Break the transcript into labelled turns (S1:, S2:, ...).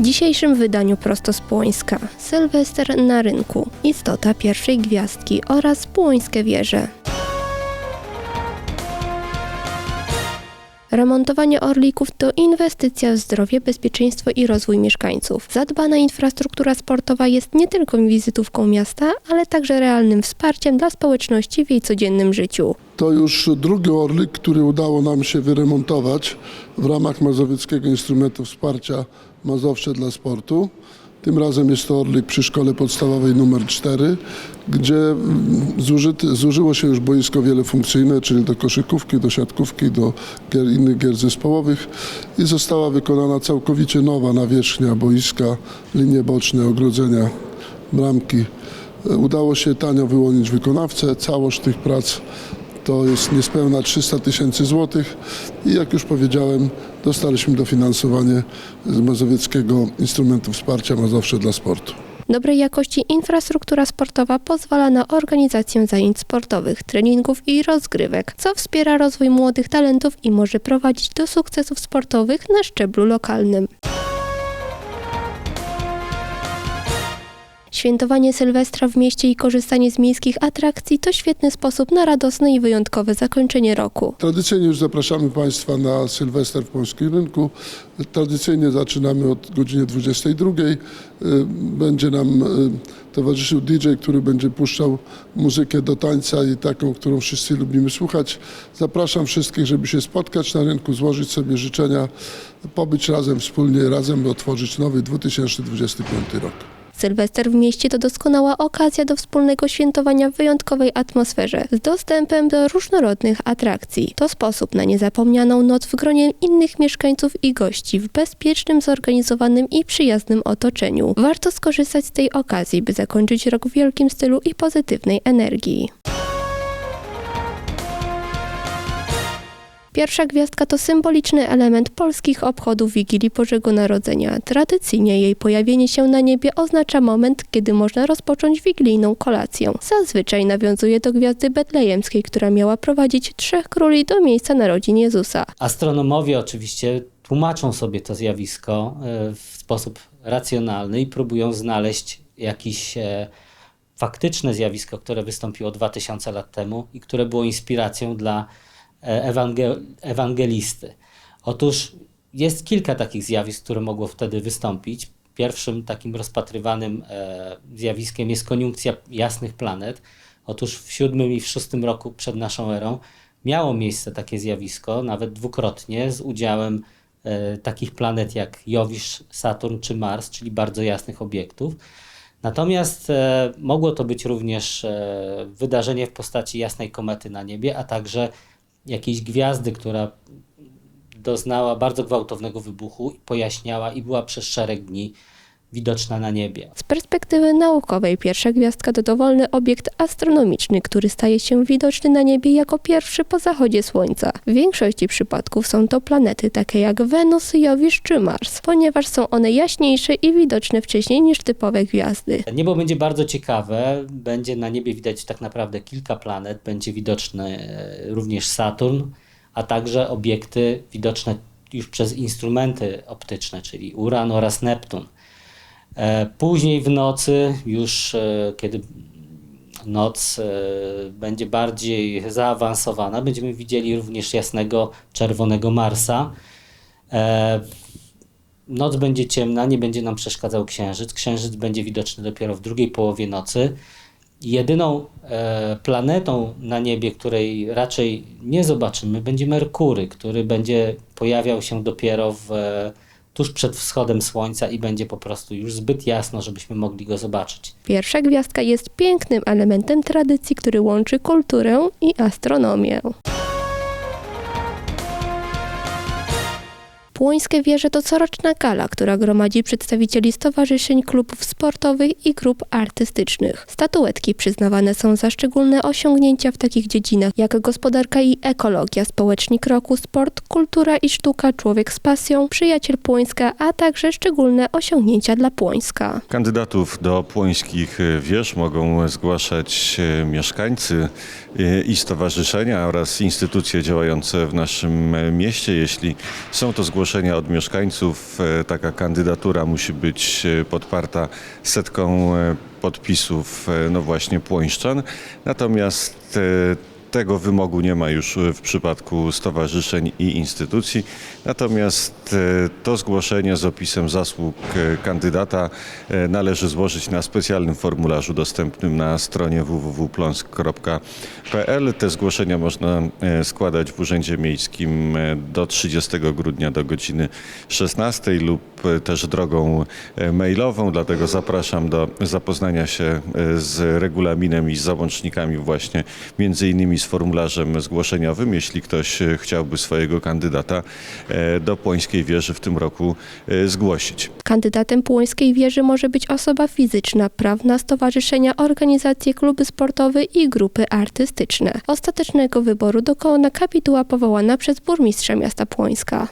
S1: W dzisiejszym wydaniu prosto z Płońska Sylwester na rynku, istota pierwszej gwiazdki oraz płońskie wieże. Remontowanie orlików to inwestycja w zdrowie, bezpieczeństwo i rozwój mieszkańców. Zadbana infrastruktura sportowa jest nie tylko wizytówką miasta, ale także realnym wsparciem dla społeczności w jej codziennym życiu.
S2: To już drugi Orlik, który udało nam się wyremontować w ramach Mazowieckiego Instrumentu Wsparcia Mazowsze dla Sportu. Tym razem jest to Orlik przy Szkole Podstawowej numer 4, gdzie mm, zużyty, zużyło się już boisko wielofunkcyjne, czyli do koszykówki, do siatkówki, do gier, innych gier zespołowych i została wykonana całkowicie nowa nawierzchnia boiska, linie boczne, ogrodzenia, bramki. Udało się tanio wyłonić wykonawcę. Całość tych prac to jest niespełna 300 tysięcy złotych i jak już powiedziałem, dostaliśmy dofinansowanie z Mazowieckiego Instrumentu Wsparcia Mazowsze dla Sportu.
S1: Dobrej jakości infrastruktura sportowa pozwala na organizację zajęć sportowych, treningów i rozgrywek, co wspiera rozwój młodych talentów i może prowadzić do sukcesów sportowych na szczeblu lokalnym. Świętowanie Sylwestra w mieście i korzystanie z miejskich atrakcji to świetny sposób na radosne i wyjątkowe zakończenie roku.
S2: Tradycyjnie już zapraszamy Państwa na Sylwester w Polskim Rynku. Tradycyjnie zaczynamy od godziny 22. Y, Będzie nam y, towarzyszył DJ, który będzie puszczał muzykę do tańca i taką, którą wszyscy lubimy słuchać. Zapraszam wszystkich, żeby się spotkać na rynku, złożyć sobie życzenia, pobyć razem, wspólnie razem, otworzyć nowy 2025 rok.
S1: Sylwester w mieście to doskonała okazja do wspólnego świętowania w wyjątkowej atmosferze z dostępem do różnorodnych atrakcji. To sposób na niezapomnianą noc w gronie innych mieszkańców i gości w bezpiecznym, zorganizowanym i przyjaznym otoczeniu. Warto skorzystać z tej okazji, by zakończyć rok w wielkim stylu i pozytywnej energii. Pierwsza gwiazdka to symboliczny element polskich obchodów Wigilii Bożego Narodzenia. Tradycyjnie jej pojawienie się na niebie oznacza moment, kiedy można rozpocząć wigilijną kolację. Zazwyczaj nawiązuje do gwiazdy betlejemskiej, która miała prowadzić trzech króli do miejsca narodzin Jezusa.
S3: Astronomowie oczywiście tłumaczą sobie to zjawisko e, w sposób racjonalny i próbują znaleźć jakieś e, faktyczne zjawisko, które wystąpiło 2000 lat temu i które było inspiracją dla ewangel- ewangelisty. Otóż jest kilka takich zjawisk, które mogło wtedy wystąpić. Pierwszym takim rozpatrywanym e, zjawiskiem jest koniunkcja jasnych planet. Otóż w siódmym i w szóstym roku przed naszą erą miało miejsce takie zjawisko, nawet dwukrotnie, z udziałem e, takich planet jak Jowisz, Saturn czy Mars, czyli bardzo jasnych obiektów. Natomiast e, mogło to być również wydarzenie w postaci jasnej komety na niebie, a także jakiejś gwiazdy, która doznała bardzo gwałtownego wybuchu, pojaśniała i była przez szereg dni widoczna na niebie.
S1: Z perspektywy naukowej pierwsza gwiazdka to dowolny obiekt astronomiczny, który staje się widoczny na niebie jako pierwszy po zachodzie Słońca. W większości przypadków są to planety takie jak Wenus, Jowisz czy Mars, ponieważ są one jaśniejsze i widoczne wcześniej niż typowe gwiazdy.
S3: Niebo będzie bardzo ciekawe, będzie na niebie widać tak naprawdę kilka planet, będzie widoczny e, również Saturn, a także obiekty widoczne już przez instrumenty optyczne, czyli Uran oraz Neptun. E, Później w nocy, już e, kiedy noc e, będzie bardziej zaawansowana, będziemy widzieli również jasnego czerwonego Marsa. Noc będzie ciemna, nie będzie nam przeszkadzał księżyc. Księżyc będzie widoczny dopiero w drugiej połowie nocy. Jedyną planetą na niebie, której raczej nie zobaczymy, będzie Merkury, który będzie pojawiał się dopiero w, tuż przed wschodem Słońca i będzie po prostu już zbyt jasno, żebyśmy mogli go zobaczyć.
S1: Pierwsza gwiazdka jest pięknym elementem tradycji, który łączy kulturę i astronomię. Płońskie Wieże to coroczna gala, która gromadzi przedstawicieli stowarzyszeń, klubów sportowych i grup artystycznych. Statuetki przyznawane są za szczególne osiągnięcia w takich dziedzinach jak gospodarka i ekologia, społecznik roku, sport, kultura i sztuka, człowiek z pasją, przyjaciel Płońska, a także szczególne osiągnięcia dla Płońska.
S4: Kandydatów do płońskich wież mogą zgłaszać e, mieszkańcy e, i stowarzyszenia oraz instytucje działające w naszym e, mieście. Jeśli są to zgłoszenia zgłoszenia od mieszkańców. E, Taka kandydatura musi być e, podparta setką e, podpisów, no właśnie Płońszczan. Natomiast tego wymogu nie ma już w przypadku stowarzyszeń i instytucji. Natomiast e, to zgłoszenie z opisem zasług e, kandydata e, należy złożyć na specjalnym formularzu dostępnym na stronie www.plonsk.pl. Te zgłoszenia można e, składać w Urzędzie Miejskim e, do 30 grudnia do godziny 16 lub e, też drogą e, mailową, dlatego zapraszam do zapoznania się e, z regulaminem i z załącznikami właśnie między innymi z formularzem zgłoszeniowym, jeśli ktoś e, chciałby swojego kandydata e, do Płońskiej Wieży w tym roku e, zgłosić.
S1: Kandydatem Płońskiej Wieży może być osoba fizyczna, prawna, stowarzyszenia, organizacje, kluby sportowe i grupy artystyczne. Ostatecznego wyboru dokona kapituła powołana przez burmistrza miasta Płońska.